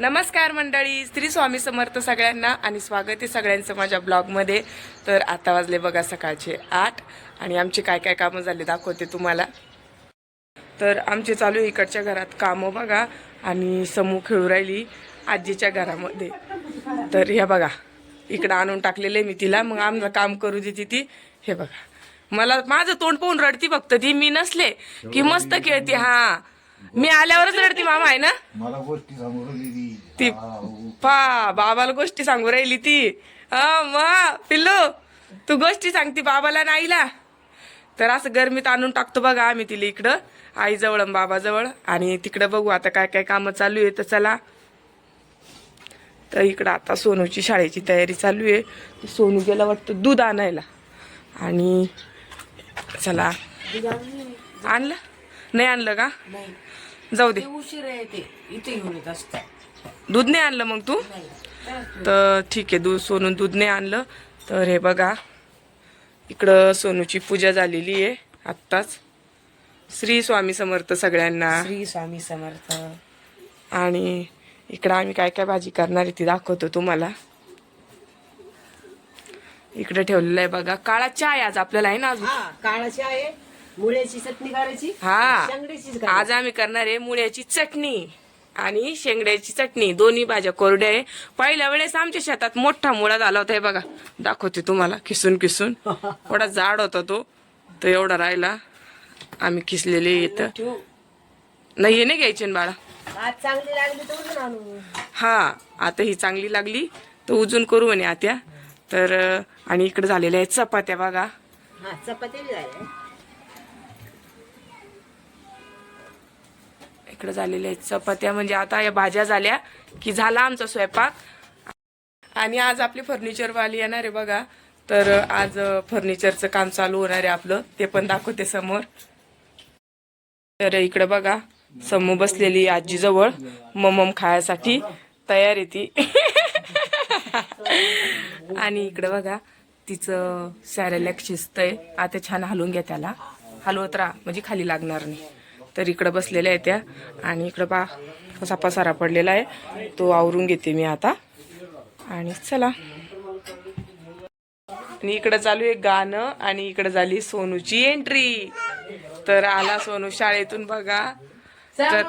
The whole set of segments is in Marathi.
नमस्कार मंडळी स्त्री स्वामी समर्थ सगळ्यांना आणि स्वागत आहे सगळ्यांचं माझ्या ब्लॉगमध्ये. तर आता वाजले बघा सकाळचे आठ आणि आमचे काय काय कामं झाले दाखवते तुम्हाला. तर आमचे चालू आहे इकडच्या घरात कामं बघा आणि समूह खेळू राहिली आजीच्या घरामध्ये. तर हे बघा इकडं आणून टाकलेलं आहे मी तिला. मग आमचं काम करू देते ती. हे बघा मला माझं तोंड पाहून रडती फक्त ती. मी नसले की मस्त खेळते. हां. मी आल्यावरच रडती मामा आहे ना? मला गोष्टी सांगू राहिली. ती पा बाबाला गोष्टी सांगू राहिली ती. हा मा पिल्लू तू गोष्टी सांगती बाबाला आईला. तर असं गरमीत आणून टाकतो बघा आम्ही तिला इकडं आईजवळ बाबाजवळ. आणि तिकडं बघू आता काय काय कामं चालू आहे तर चला. तर इकडं आता सोनूची शाळेची तयारी चालू आहे. सोनू गेला वाटतं दूध आणायला. आणि चला. आणलं नाही. आणलं? का? जाऊ दे. उशीर येते इथे घेऊन येत दूध नाही आणलं मग तू? तर ठीक आहे दूध सोनून दूध नाही आणलं. तर हे बघा इकडं सोनूची पूजा झालेली आहे आत्ताच. श्री स्वामी समर्थ सगळ्यांना. श्री स्वामी समर्थ. आणि इकडं आम्ही काय काय भाजी करणार आहे ती दाखवतो तुम्हाला. इकडे ठेवलेलं आहे बघा काळा चहा आहे आज आपल्याला आहे ना अजून? हा काळाची आहे. मुळ्याची चटणी करायची हा. शेंगडीचीच आज आम्ही करणार आहे मुळ्याची चटणी आणि शेंगड्याची चटणी. दोन्ही भाज्या कोरड्या आहे. पहिल्या वेळेस आमच्या शेतात मोठा मुळा झाला होता हे बघा. दाखवते तुम्हाला किसून किसून थोडा जाड होता तो. तो एवढा राहिला. आम्ही किसलेले येत. नाही हे नाही घ्यायचे ना बाळा. आज चांगली लागली तर आणू. हा आता ही चांगली लागली. तर उजून करू म्हणे आत्या. तर आणि इकडे झालेल्या आहेत चपात्या बघा. हा चपाती इकडे झालेल्या आहेत. चपात्या म्हणजे आता या भाज्या झाल्या की झाला आमचा स्वयंपाक. आणि आज आपली फर्निचरवाली येणार आहे बघा. तर आज फर्निचरचं काम चालू होणार आहे आपलं. ते पण दाखवते समोर. तर इकडे बघा समोर बसलेली आजीजवळ. ममम खायसाठी तयार आहे ती. आणि इकडे बघा तिचं सॅरेलॅक शिजतंय. आता छान हलवून घ्या त्याला. हलवत राहा. म्हणजे खाली लागणार नाही. तर इकडं बसलेल्या आहे त्या. आणि इकडं बा कसा पसारा पडलेला आहे. तो आवरून घेते मी आता. आणि चला. आणि इकडं चालू आहे गाणं आणि इकडं झाली सोनूची एंट्री तर आला सोनू शाळेतून बघा. तर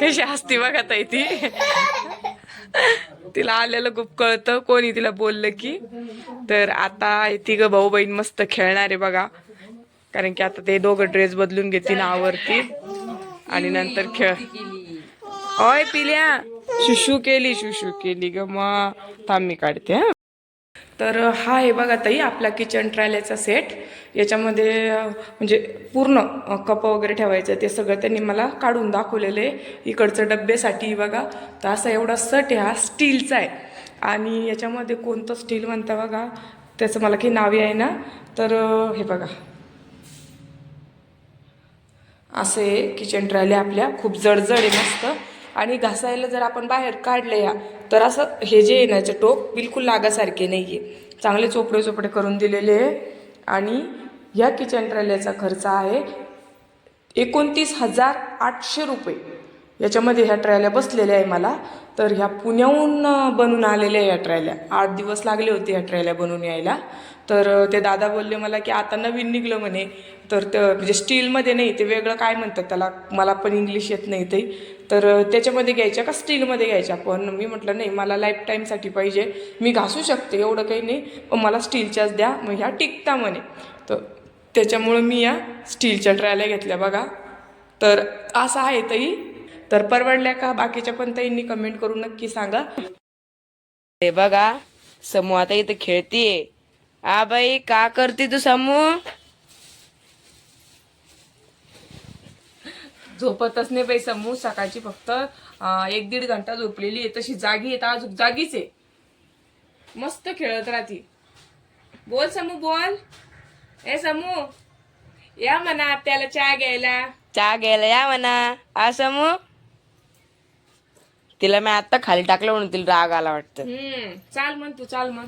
कशी हसती बघा ताई ती. तिला आलेलं खूप कळतं कोणी तिला बोललं की. तर आता हे तिघं भाऊ बहीण मस्त खेळणार आहे बघा. कारण की आता ते दोघं ड्रेस बदलून घेतील आवरती आणि नंतर खेळ. ओय पिल्या. शुशू केली शुशू केली ग मग थांब मी काढते हा. तर हा आहे बघा ताई आपला किचन ट्रायलेचा सेट याच्यामध्ये म्हणजे पूर्ण कप वगैरे ठेवायचं ते सगळं त्यांनी मला काढून दाखवलेलं आहे. इकडचं डब्यासाठी बघा तर असा एवढा सट आहे हा स्टीलचा आहे. आणि याच्यामध्ये कोणतं स्टील म्हणता बघा त्याचं मला काही नावे आहे ना तर हे बघा. असे किचन ट्रायले आपल्या खूप जडजड आहे मस्त. आणि घासायला जर आपण बाहेर काढलं या तर असं हे जे येण्याचे टोक बिलकुल लागासारखे नाही आहे चांगले चोपडे चोपडे करून दिलेले आहे. आणि ह्या किचन ट्रॅल्याचा खर्च आहे एकोणतीस हजार आठशे रुपये. याच्यामध्ये ह्या ट्रायल्या बसलेल्या आहे मला. तर ह्या पुण्याहून बनून बनवून आलेल्या आहे ह्या ट्रायल्या आठ दिवस लागले होते ह्या ट्रायल्या बनवून यायला. तर ते दादा बोलले मला की आता नवीन निघलं म्हणे. तर ते म्हणजे स्टीलमध्ये नाही ते वेगळं काय म्हणतात त्याला? मला पण इंग्लिश येत नाही ते. तर त्याच्यामध्ये घ्यायच्या का स्टीलमध्ये घ्यायच्या? पण मी म्हटलं नाही मला लाईफ टाईमसाठी पाहिजे. मी घासू शकते एवढं काही नाही. पण मला स्टीलच्याच द्या मग ह्या टिकता म्हणे. तर त्याच्यामुळं मी या स्टीलच्या ट्रायला घेतल्या बघा. तर असं आहे ताई. तर परवडल्या का? बाकीच्या पण ताईंनी कमेंट करून नक्की सांगा. हे बघा समू आता इथं खेळतीये. आ बाई का करते तू समू? झोपतच नाही बाई समू सकाळची फक्त एक दीड घंटा झोपलेली आहे. तशी जागी येत अजून जागीच आहे. मस्त खेळत राहती. बोल समू बोल. ए समू या म्हणा त्याला चहा घ्यायला. चहा घ्यायला या म्हणा. आ समू? तिला मी आता खाली टाकलं म्हणून तिला राग आला वाटतं. हम्म चाल म्हण तू चाल म्हण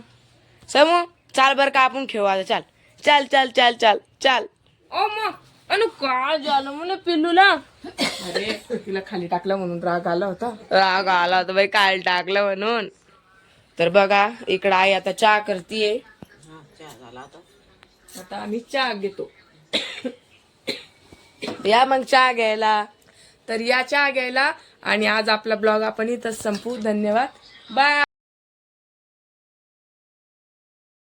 समू चाल बर का आपण खेळू आता चाल. चाल चाल चाल चाल चाल. ओ मग अनु काय झालं म्हणलं पिल्लूला? अरे तिला खाली टाकलं म्हणून राग आला होता. राग आला होता बाई काय टाकलं म्हणून. तर बघा इकडं आई आता चहा करतीये. आता आम्ही चहा घेतो. या मग चहा घ्यायला. तर या चहा घ्यायला आणि आज आपला ब्लॉग आपण इथंच संपू धन्यवाद. बाय.